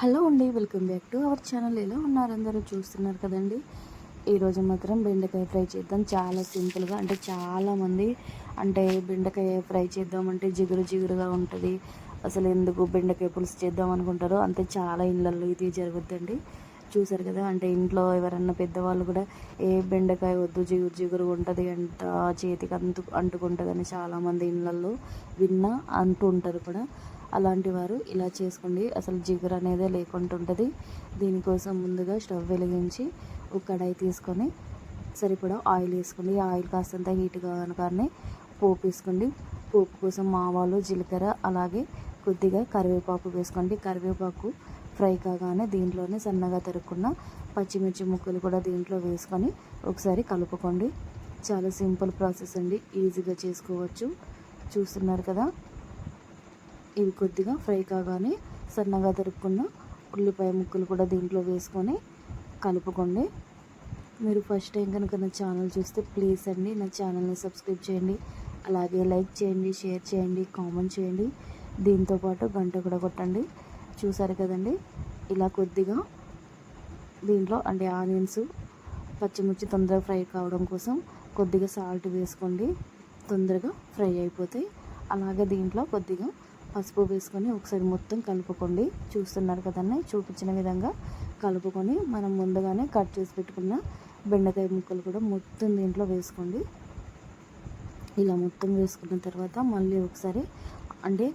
Hello అండి welcome back to our channel. ఎలా ఉన్నారు? అందరూ చూస్తున్నారు కదండి? ఈరోజు మాత్రం బెండకాయ ఫ్రై చేద్దాం. చాలా సింపుల్గా అంటే చాలామంది అంటే బెండకాయ ఫ్రై చేద్దాం అంటే జిగురు జిగురుగా ఉంటుంది. అసలు ఎందుకు బెండకాయ పులుసు చేద్దాం అనుకుంటారో అంతే చాలా ఇళ్ళల్లో ఇది జరుగుద్దండి. చూసారు కదా అంటే ఇంట్లో ఎవరన్నా పెద్దవాళ్ళు కూడా ఏ బెండకాయ వద్దు జిగురు జిగురు ఉంటుంది అంట చేతికి అంటు అంటుకుంటుందని చాలామంది ఇళ్ళల్లో విన్నా అంటూ ఉంటారు కూడా. అలాంటి వారు ఇలా చేసుకోండి. అసలు జిగురు అనేది లేకుండా ఉంటుంది. దీనికోసం ముందుగా స్టవ్ వెలిగించి ఒక కడాయి తీసుకొని సరిపడా ఆయిల్ వేసుకోండి. ఆయిల్ కాస్తంత హీట్గా కాగానే పోపు వేసుకోండి. పోపు కోసం మావాలు జీలకర్ర అలాగే కొద్దిగా కరివేపాకు వేసుకోండి. కరివేపాకు ఫ్రై కాగానే దీంట్లోనే సన్నగా తరుక్కున్న పచ్చిమిర్చి ముక్కలు కూడా దీంట్లో వేసుకొని ఒకసారి కలుపుకోండి. చాలా సింపుల్ ప్రాసెస్ అండి. ఈజీగా చేసుకోవచ్చు. చూస్తున్నారు కదా? ఇవి కొద్దిగా ఫ్రై కాగానే సన్నగా తరుక్కున్న ఉల్లిపాయ ముక్కలు కూడా దీంట్లో వేసుకొని కలుపుకోండి. మీరు ఫస్ట్ టైం కనుక నా ఛానల్ చూస్తే ప్లీజ్ అండి నా ఛానల్ని సబ్స్క్రైబ్ చేయండి. అలాగే లైక్ చేయండి షేర్ చేయండి కామెంట్ చేయండి. దీంతోపాటు గంట కూడా కొట్టండి. చూసారు కదండి? ఇలా కొద్దిగా దీంట్లో అంటే ఆనియన్స్ పచ్చిమిర్చి తొందరగా ఫ్రై కావడం కోసం కొద్దిగా సాల్ట్ వేసుకోండి. తొందరగా ఫ్రై అయిపోతాయి. అలాగే దీంట్లో కొద్దిగా పసుపు వేసుకొని ఒకసారి మొత్తం కలుపుకోండి. చూస్తున్నారు కదండి చూపించిన విధంగా కలుపుకొని మనం ముందుగానే కట్ చేసి పెట్టుకున్న బెండకాయ ముక్కలు కూడా మొత్తం దీంట్లో వేసుకోండి. ఇలా మొత్తం వేసుకున్న తర్వాత మళ్ళీ ఒకసారి అంటే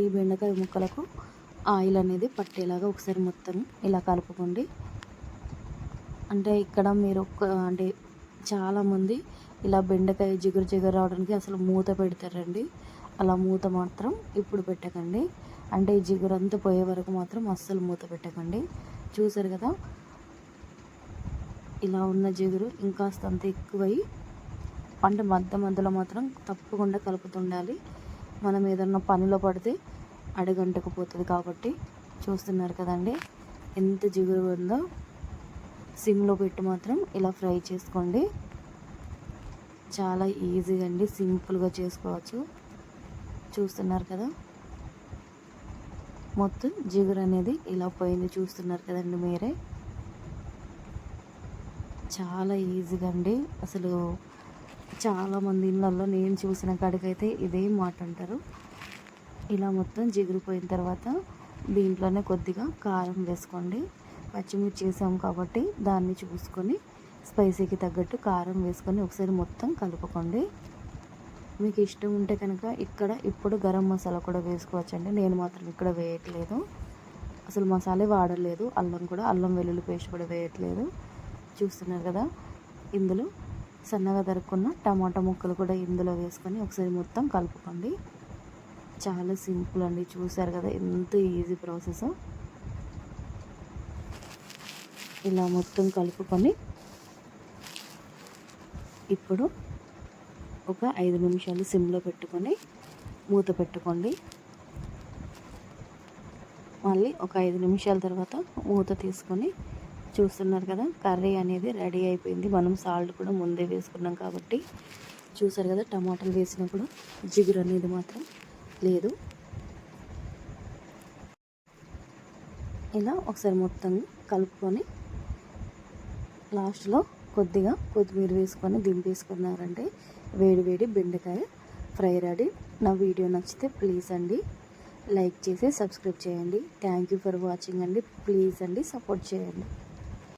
ఈ బెండకాయ ముక్కలకు ఆయిల్ అనేది పట్టేలాగా ఒకసారి మొత్తం ఇలా కలుపుకోండి. అంటే ఇక్కడ మీరు అంటే చాలామంది ఇలా బెండకాయ జిగురు జిగురు రావడానికి అసలు మూత పెడతారండి. అలా మూత మాత్రం ఇప్పుడు పెట్టకండి. అంటే ఈ జిగురు అంతా పోయే వరకు మాత్రం అస్సలు మూత పెట్టకండి. చూసారు కదా? ఇలా ఉన్న జిగురు ఇంకాస్త అంత ఎక్కువై పంట మధ్య మధ్యలో మాత్రం తప్పకుండా కలుపుతుండాలి. మనం ఏదన్నా పనిలో పడితే అడగంటకపోతుంది కాబట్టి చూస్తున్నారు కదండి? ఎంత జిగురు ఉందో సిమ్లో పెట్టి మాత్రం ఇలా ఫ్రై చేసుకోండి. చాలా ఈజీగా అండి సింపుల్గా చేసుకోవచ్చు. చూస్తున్నారు కదా. మొత్తం జిగురు అనేది ఇలా పోయింది చూస్తున్నారు కదండి మీరే. చాలా ఈజీగా అండి. అసలు చాలామంది ఇళ్ళల్లో నేను చూసిన కాడికైతే ఇదే మాట అంటారు. ఇలా మొత్తం జిగురిపోయిన తర్వాత దీంట్లోనే కొద్దిగా కారం వేసుకోండి. పచ్చిమిర్చి వేసాం కాబట్టి దాన్ని చూసుకొని స్పైసీకి తగ్గట్టు కారం వేసుకొని ఒకసారి మొత్తం కలుపుకోండి. మీకు ఇష్టం ఉంటే కనుక ఇక్కడ ఇప్పుడు గరం మసాలా కూడా వేసుకోవచ్చండి. నేను మాత్రం ఇక్కడ వేయట్లేదు. అసలు మసాలే వాడలేదు. అల్లం కూడా అల్లం వెల్లుల్లి పేస్ట్ కూడా వేయట్లేదు. చూస్తున్నారు కదా? ఇందులో సన్నగా తరుక్కున్న టమాటా ముక్కలు కూడా ఇందులో వేసుకొని ఒకసారి మొత్తం కలుపుకోండి. చాలా సింపుల్ అండి. చూసారు కదా? ఎంత ఈజీ ప్రాసెస్. ఇలా మొత్తం కలుపుకొని ఇప్పుడు ఒక ఐదు నిమిషాలు సిమ్లో పెట్టుకొని మూత పెట్టుకోండి. మళ్ళీ ఒక ఐదు నిమిషాల తర్వాత మూత తీసుకొని చూస్తున్నారు కదా కర్రీ అనేది రెడీ అయిపోయింది. మనం సాల్ట్ కూడా ముందే వేసుకున్నాం కాబట్టి చూసారు కదా టమాటాలు వేసినప్పుడు జిగురు అనేది మాత్రం లేదు. ఇలా ఒకసారి మొత్తం కలుపుకొని లాస్ట్లో కొద్దిగా కొత్తిమీర వేసుకొని దింపేసుకున్నారంటే వేడి వేడి బెండకాయ ఫ్రై రెడీ. నా వీడియో నచ్చితే ప్లీజ్ అండి లైక్ చేసి సబ్స్క్రైబ్ చేయండి. థ్యాంక్ యూ ఫర్ వాచింగ్ అండి. ప్లీజ్ అండి సపోర్ట్ చేయండి.